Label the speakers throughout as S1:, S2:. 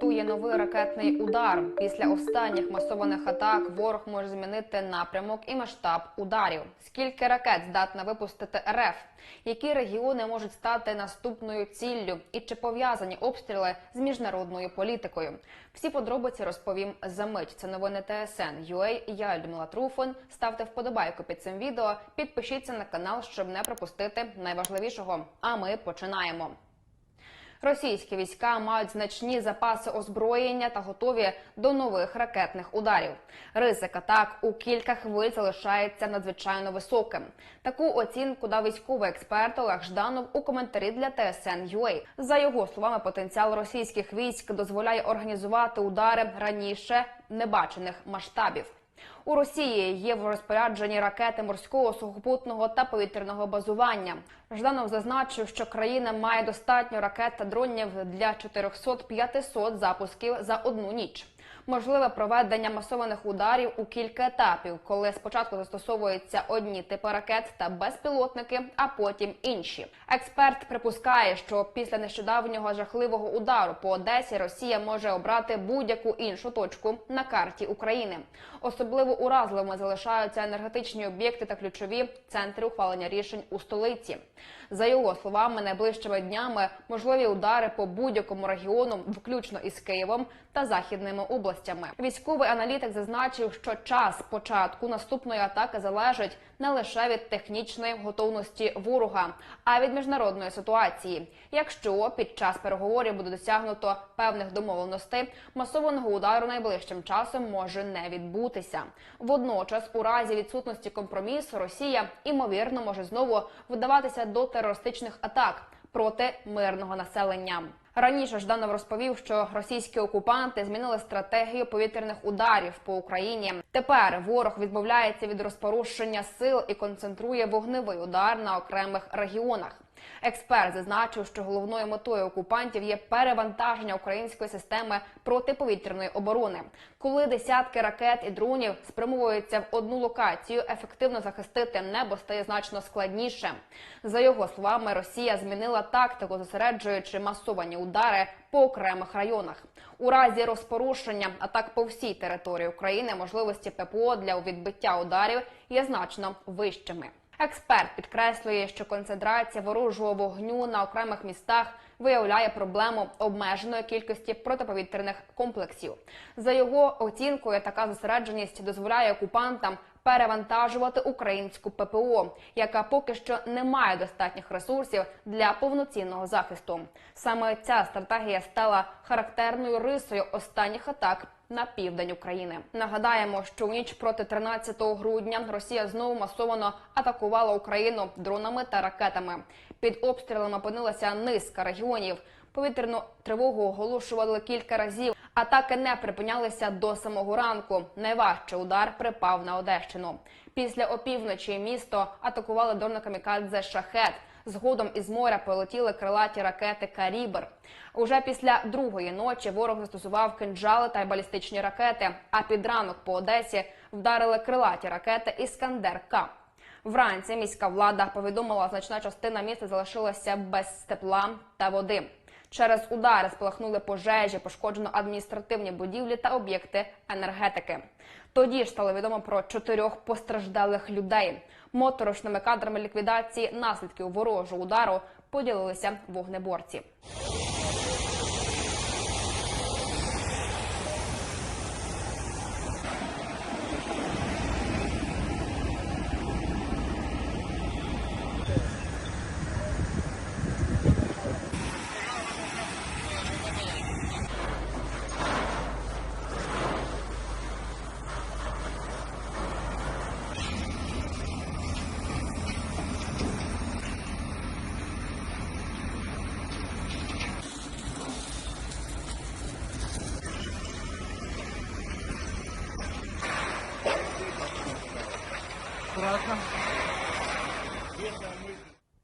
S1: Готує новий ракетний удар. Після останніх масованих атак ворог може змінити напрямок і масштаб ударів. Скільки ракет здатна випустити РФ? Які регіони можуть стати наступною ціллю? І чи пов'язані обстріли з міжнародною політикою? Всі подробиці розповім за мить. Це новини ТСН UA. Я Людмила Труфон. Ставте вподобайку під цим відео. Підпишіться на канал, щоб не пропустити найважливішого. А ми починаємо. Російські війська мають значні запаси озброєння та готові до нових ракетних ударів. Ризик атак у кілька хвиль залишається надзвичайно високим. Таку оцінку дав військовий експерт Олег Жданов у коментарі для TSN.ua. За його словами, потенціал російських військ дозволяє організувати удари раніше небачених масштабів. У Росії є в розпорядженні ракети морського сухопутного та повітряного базування. Жданов зазначив, що країна має достатньо ракет та дронів для 400-500 запусків за одну ніч. Можливе проведення масованих ударів у кілька етапів, коли спочатку застосовуються одні типи ракет та безпілотники, а потім інші. Експерт припускає, що після нещодавнього жахливого удару по Одесі Росія може обрати будь-яку іншу точку на карті України. Особливо уразливими залишаються енергетичні об'єкти та ключові центри ухвалення рішень у столиці. За його словами, найближчими днями можливі удари по будь-якому регіону, включно із Києвом та західними областями. Військовий аналітик зазначив, що час початку наступної атаки залежить не лише від технічної готовності ворога, а від міжнародної ситуації. Якщо під час переговорів буде досягнуто певних домовленостей, масованого удару найближчим часом може не відбутися. Водночас, у разі відсутності компромісу, Росія імовірно може знову вдаватися до терористичних атак проти мирного населення. Раніше Жданов розповів, що російські окупанти змінили стратегію повітряних ударів по Україні. Тепер ворог відмовляється від розпорушення сил і концентрує вогневий удар на окремих регіонах. Експерт зазначив, що головною метою окупантів є перевантаження української системи протиповітряної оборони, коли десятки ракет і дронів спрямовуються в одну локацію. Ефективно захистити небо стає значно складніше. За його словами, Росія змінила тактику, зосереджуючи масовані удари по окремих районах. У разі розпорушення атак по всій території України можливості ППО для відбиття ударів є значно вищими. Експерт підкреслює, що концентрація ворожого вогню на окремих містах виявляє проблему обмеженої кількості протиповітряних комплексів. За його оцінкою, така зосередженість дозволяє окупантам перевантажувати українську ППО, яка поки що не має достатніх ресурсів для повноцінного захисту. Саме ця стратегія стала характерною рисою останніх атак на південь України. Нагадаємо, що в ніч проти 13 грудня Росія знову масовано атакувала Україну дронами та ракетами. Під обстрілами опинилася низка регіонів. Повітряну тривогу оголошували кілька разів. Атаки не припинялися до самого ранку. Найважчий удар припав на Одещину. Після опівночі місто атакували дрони камікадзе шахет. Згодом із моря полетіли крилаті ракети Карібр. Уже після другої ночі ворог застосував кинджали та балістичні ракети. А під ранок по Одесі вдарили крилаті ракети Іскандер К. Вранці міська влада повідомила, значна частина міста залишилася без тепла та води. Через удари спалахнули пожежі, пошкоджено адміністративні будівлі та об'єкти енергетики. Тоді ж стало відомо про чотирьох постраждалих людей. Моторошними кадрами ліквідації наслідків ворожого удару поділилися вогнеборці.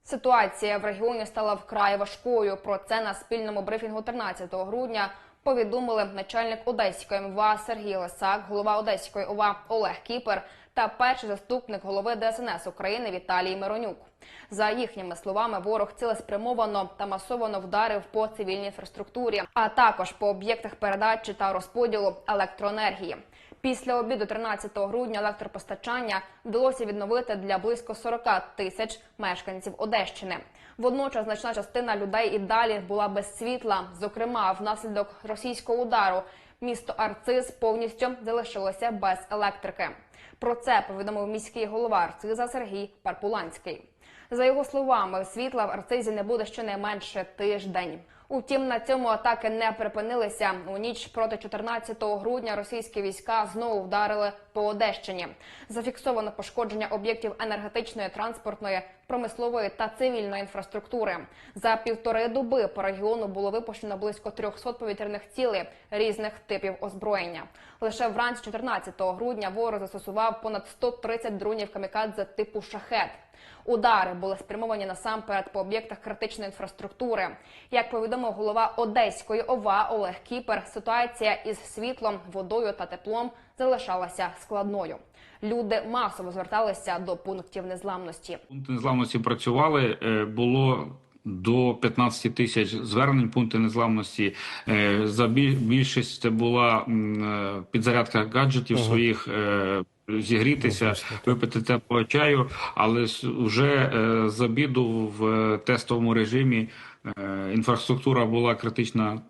S1: Ситуація в регіоні стала вкрай важкою. Про це на спільному брифінгу 13 грудня Повідомили начальник Одеської МВА Сергій Лисак, голова Одеської ОВА Олег Кіпер та перший заступник голови ДСНС України Віталій Миронюк. За їхніми словами, ворог цілеспрямовано та масовано вдарив по цивільній інфраструктурі, а також по об'єктах передачі та розподілу електроенергії. Після обіду 13 грудня електропостачання вдалося відновити для близько 40 тисяч мешканців Одещини. Водночас значна частина людей і далі була без світла. Зокрема, внаслідок російського удару місто Арциз повністю залишилося без електрики. Про це повідомив міський голова Арциза Сергій Парпуланський. За його словами, світла в Арцизі не буде щонайменше тиждень. Утім, на цьому атаки не припинилися. У ніч проти 14 грудня російські війська знову вдарили по Одещині. Зафіксовано пошкодження об'єктів енергетичної, транспортної, промислової та цивільної інфраструктури. За півтори доби по регіону було випущено близько 300 повітряних цілей різних типів озброєння. Лише вранці 14 грудня ворог застосував понад 130 дронів камікадзе типу шахет. Удари були спрямовані насамперед по об'єктах критичної інфраструктури. Як повідомив голова Одеської ОВА Олег Кіпер, ситуація із світлом, водою та теплом залишалася складною. Люди масово зверталися до пунктів незламності.
S2: Пункти незламності працювали. е, Було до 15 тисяч звернень пункти незламності. Е, За біль- більшість це була е, підзарядка гаджетів своїх. Зігрітися, випити теплого чаю, але вже е, з обіду в е, тестовому режимі е, інфраструктура була критично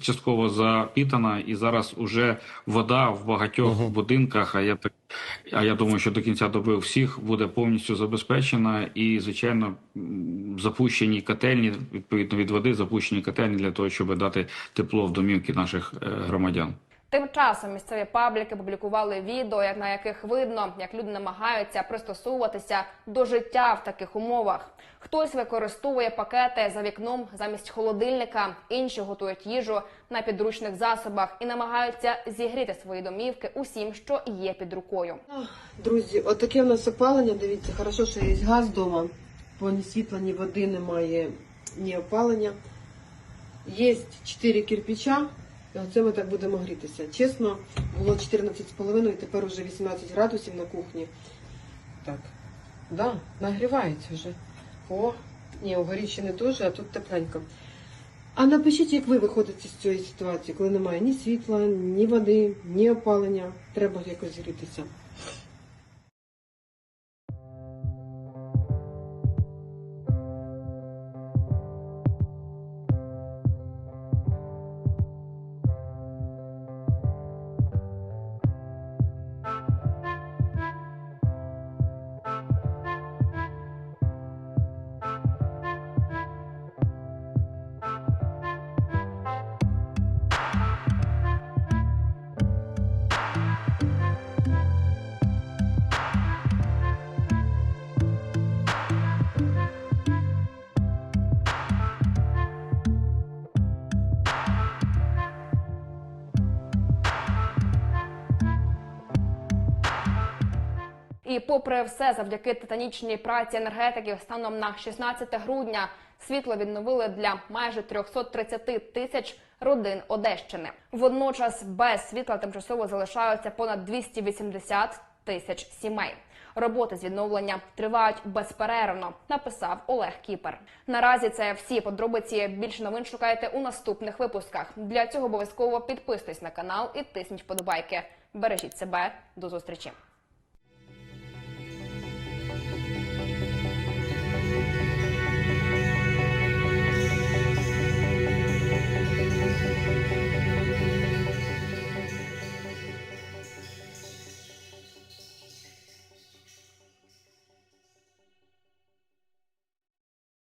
S2: частково запітана, і зараз уже вода в багатьох будинках. А я так а я думаю, що до кінця доби всіх буде повністю забезпечена і, звичайно, запущені котельні відповідно від води, запущені котельні для того, щоб дати тепло в домівки наших громадян.
S1: Тим часом місцеві пабліки публікували відео, на яких видно, як люди намагаються пристосовуватися до життя в таких умовах. Хтось використовує пакети за вікном замість холодильника, інші готують їжу на підручних засобах і намагаються зігріти свої домівки усім, що є під рукою.
S3: Друзі, отаке в нас опалення. Дивіться, хорошо, що є газ вдома, бо ні світла, ні води немає, ні опалення. Є 4 кирпича, і оце ми так будемо грітися. Чесно, було 14,5, і тепер вже 18 градусів на кухні. Так, да, нагрівається вже. О, ні, у ще не дуже, а тут тепленько. А напишіть, як ви виходите з цієї ситуації, коли немає ні світла, ні води, ні опалення. Треба якось грітися.
S1: І попри все, завдяки титанічній праці енергетиків, станом на 16 грудня світло відновили для майже 330 тисяч родин Одещини. Водночас без світла тимчасово залишаються понад 280 тисяч сімей. Роботи з відновлення тривають безперервно, написав Олег Кіпер. Наразі це всі подробиці. Більше новин шукайте у наступних випусках. Для цього обов'язково підписуйтесь на канал і тисніть вподобайки. Бережіть себе. До зустрічі.